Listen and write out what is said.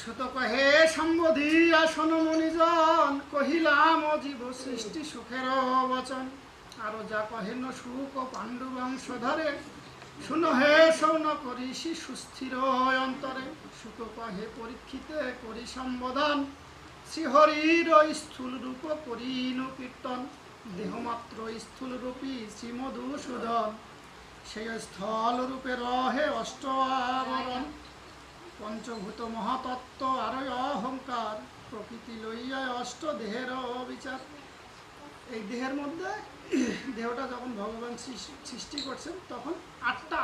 সুত কহে সম্বোধি আসন মনিজন কহিলাম অজীব সৃষ্টি সুখের বচন। আরও যা কহেন সুখ ও পাণ্ডু বংশ ধরে শুনো হে সৌন করিসি সুস্থির অন্তরে। সুত কহে পরীক্ষিতে করি সম্বোধন, শ্রীহরির স্থূল রূপ করিনু কীর্তন। দেহমাত্র স্থূল রূপী শ্রীমধুসূদন। সেই স্থল রূপে রহে অষ্ট পঞ্চভূত মহাতত্ত্ব আরই অহংকার, প্রকৃতি লইয়া অষ্ট দেহের অবিচার। এই দেহের মধ্যে দেহটা যখন ভগবান সৃষ- সৃষ্টি করছেন, তখন আটটা